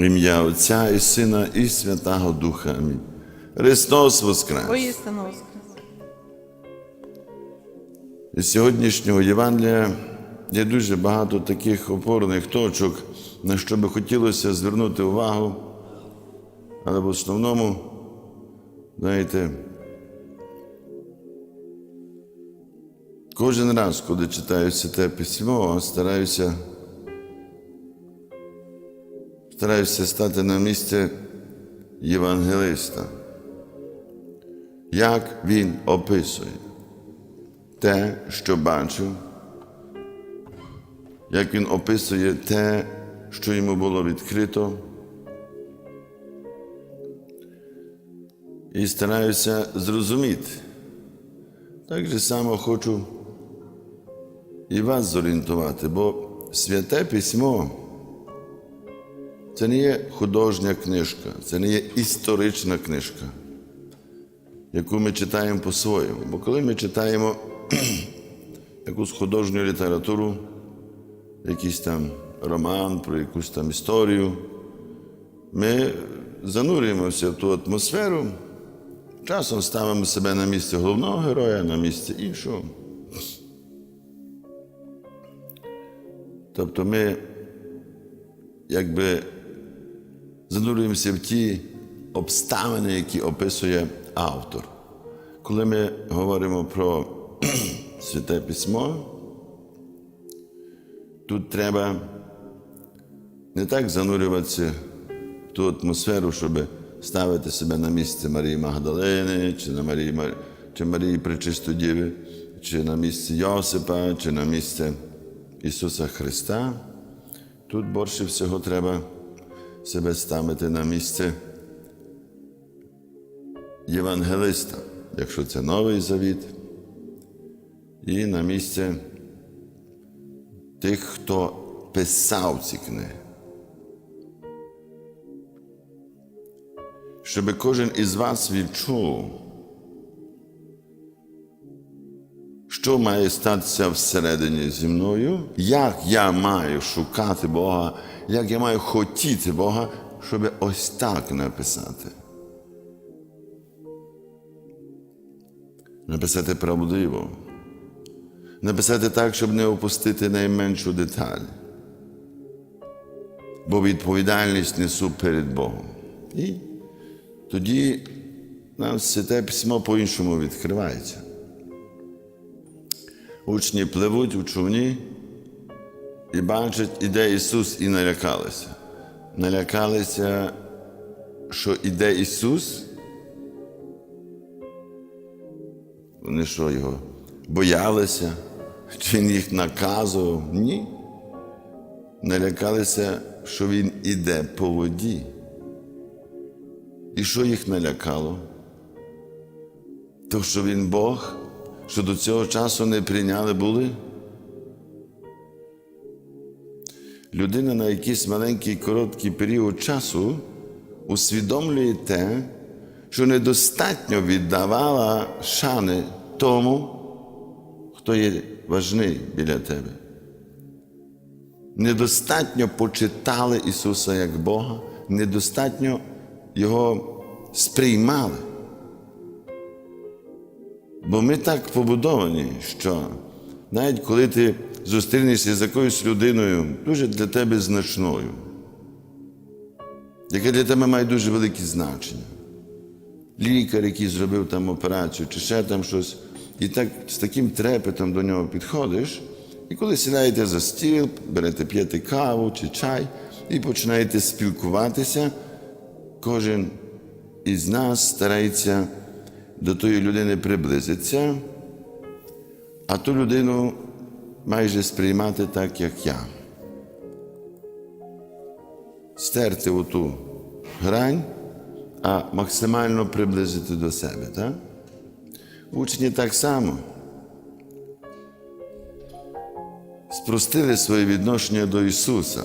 В ім'я Отця і Сина, і Святого Духа. Амінь. Христос Воскрес! Воістину воскрес. Із сьогоднішнього Євангелія є дуже багато таких опорних точок, на що би хотілося звернути увагу. Але в основному, знаєте, кожен раз, коли читаю те письмо, стараюся, стараюся стати на місце євангелиста. Як він описує те, що бачив, як він описує те, що йому було відкрито. І стараюся зрозуміти. Так же само хочу і вас зорієнтувати, бо святе письмо це не є художня книжка, це не є історична книжка, яку ми читаємо по-своєму. Бо коли ми читаємо якусь художню літературу, якийсь там роман, про якусь там історію, ми занурюємося в ту атмосферу, часом ставимо себе на місце головного героя, на місце іншого. Тобто ми якби занурюємося в ті обставини, які описує автор. Коли ми говоримо про святе письмо, тут треба не так занурюватися в ту атмосферу, щоб ставити себе на місце Марії Магдалини, чи на Марії, Мар- чи Марії Пречистодіви, чи на місце Йосипа, чи на місце Ісуса Христа. Тут більше всього треба себе ставити на місце євангелиста, якщо це Новий Завіт, і на місце тих, хто писав ці книги. Щоб кожен із вас відчув, що має статися всередині зі мною, як я маю шукати Бога, як я маю хотіти Бога, щоб ось так написати. Написати правдиво. Написати так, щоб не опустити найменшу деталь. Бо відповідальність несу перед Богом. І тоді нам святе письмо по-іншому відкривається. Учні пливуть у човні і бачать, іде Ісус, і налякалися. Налякалися, що іде Ісус. Вони що його боялися, чи він їх наказував? Ні. Налякалися, що він іде по воді. І що їх налякало? То, що він Бог, що до цього часу не прийняли були. Людина на якийсь маленький короткий період часу усвідомлює те, що недостатньо віддавала шани тому, хто є важний біля тебе. Недостатньо почитали Ісуса як Бога, недостатньо Його сприймали. Бо ми так побудовані, що навіть коли ти зустрінешся з якоюсь людиною, дуже для тебе значною, яка для тебе має дуже велике значення. Лікар, який зробив там операцію, чи ще там щось, і так з таким трепетом до нього підходиш, і коли сідаєте за стіл, берете п'єте каву чи чай і починаєте спілкуватися, кожен із нас старається до тої людини приблизитися, а ту людину майже сприймати так, як я. Стерти оту грань, а максимально приблизити до себе. Так? Учні так само спростили своє відношення до Ісуса.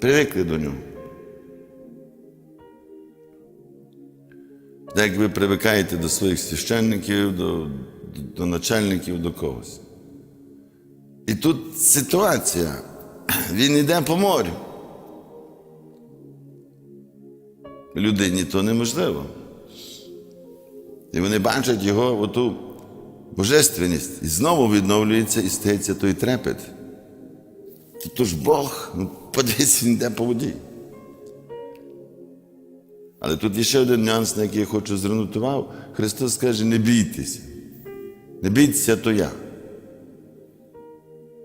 Привикли до нього. Як ви привикаєте до своїх священників, до, до начальників, до когось. І тут ситуація він йде по морю. Людині то неможливо. І вони бачать його оту божественність. І знову відновлюється і стається той трепет. То ж Бог, ну, подивись, він йде по воді. Але тут є ще один нюанс, на який я хочу звернути увагу. Христос каже, не бійтеся. Не бійтеся, то я.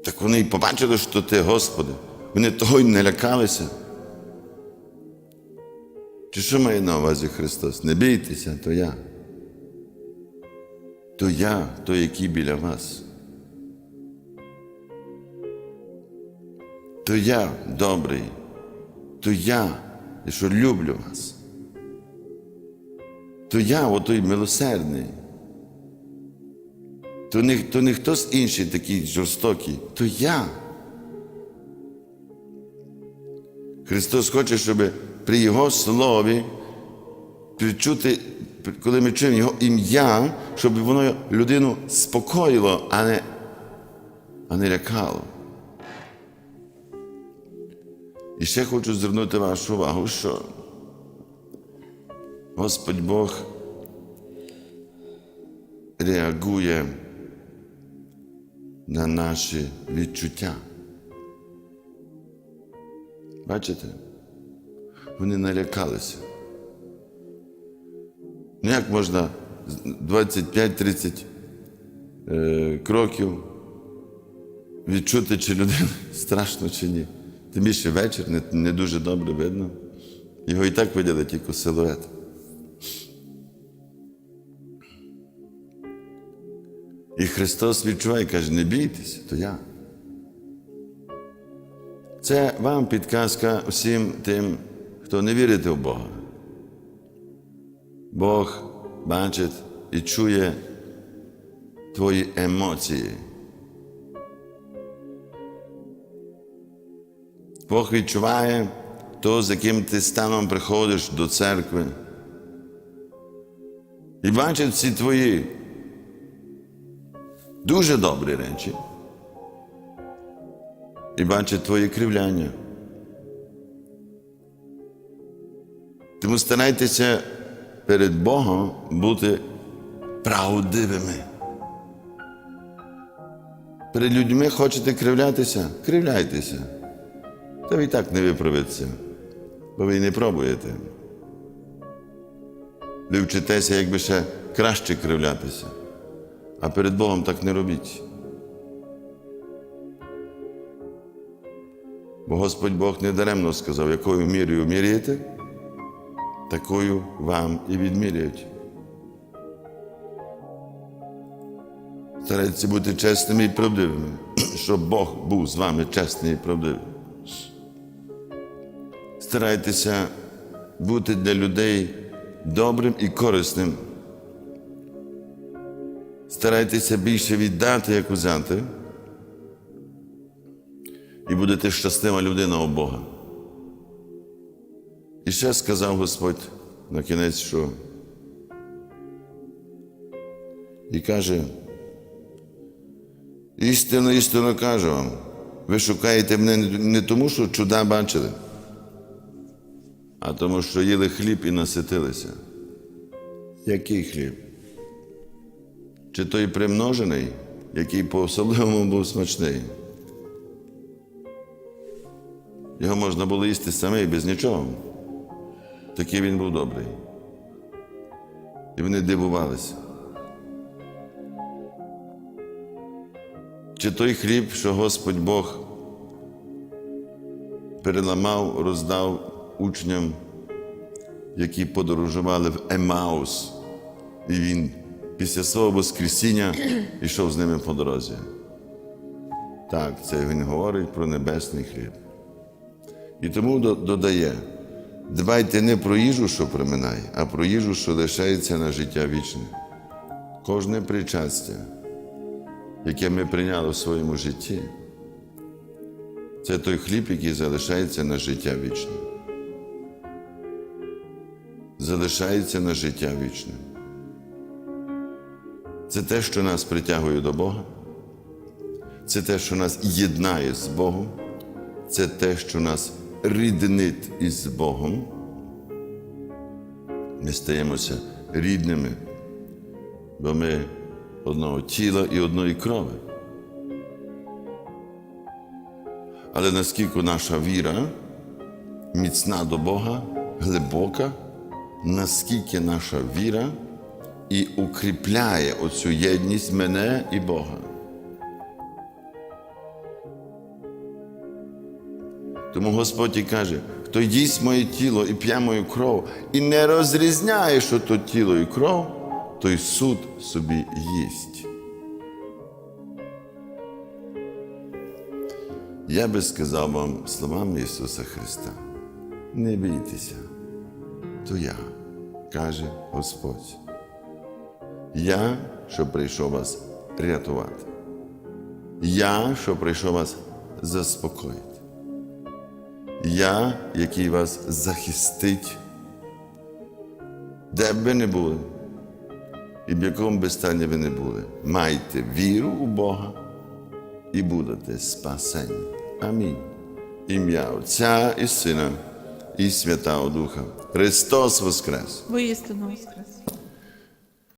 Так вони й побачили, що ти, Господи. Вони того й не лякалися. Чи що має на увазі Христос? Не бійтеся, то я. То я, той, який біля вас. То я добрий, то я, що люблю вас. То я, отой милосердний. То не, то не хтось інший такий жорстокий, то я. Христос хоче, щоб при Його слові відчути, коли ми чуємо Його ім'я, щоб воно людину спокоїло, а не, а не лякало. І ще хочу звернути вашу увагу, що Господь Бог реагує на наші відчуття. Бачите? Вони налякалися. Ну як можна 25-30 е, кроків відчути, чи людина страшно, чи ні? Тим більше вечір не, дуже добре видно. Його і так виділи тільки силует. І Христос відчуває, каже, не бійтеся, то я. Це вам підказка усім тим, хто не вірить в Бога. Бог бачить і чує твої емоції. Бог відчуває то, з яким ти станом приходиш до церкви. І бачить всі твої дуже добрі речі. І бачить твої кривляння. Тому старайтеся перед Богом бути правдивими. Перед людьми хочете кривлятися? Кривляйтеся. Та ви і так не виправиться, бо ви не пробуєте. Ви вчитеся, якби ще краще кривлятися, а перед Богом так не робіть. Бо Господь Бог не даремно сказав, якою мірою міряєте, такою вам і відміряють. Старайтеся бути чесними і правдивими, щоб Бог був з вами чесний і правдивий. Старайтеся бути для людей добрим і корисним. Старайтеся більше віддати, як узяти, і будете щаслива людина у Бога. І ще сказав Господь на кінець, що і каже, істинно, істинно кажу вам, ви шукаєте мене не тому, що чуда бачили, а тому, що їли хліб і наситилися. Який хліб? Чи той примножений, який по-особливому був смачний? Його можна було їсти самий без нічого. Такий він був добрий. І вони дивувалися. Чи той хліб, що Господь Бог переламав, роздав учням, які подорожували в Емаус, і він після свого Воскресіння йшов з ними по дорозі. Так, це він говорить про небесний хліб. І тому додає: дбайте не про їжу, що проминає, а про їжу, що лишається на життя вічне. Кожне причастя, яке ми прийняли в своєму житті, це той хліб, який залишається на життя вічне. Залишається на життя вічне. Це те, що нас притягує до Бога, це те, що нас єднає з Богом, це те, що нас ріднить із Богом. Ми стаємося рідними, бо ми одного тіла і одної крови. Але наскільки наша віра міцна до Бога, глибока, наскільки наша віра і укріпляє оцю єдність мене і Бога. Тому Господь і каже, хто їсть моє тіло і п'є мою кров, і не розрізняє, що то тіло і кров, той суд собі їсть. Я би сказав вам словами Ісуса Христа: не бійтеся, то я, каже Господь. Я, що прийшов вас рятувати. Я, що прийшов вас заспокоїти. Я, який вас захистить, де б ви не були, і в якому би стані ви не були. Майте віру у Бога і будете спасені. Амінь. Ім'я Отця і Сина і Святого Духа. Христос Воскрес! Воістину воскрес.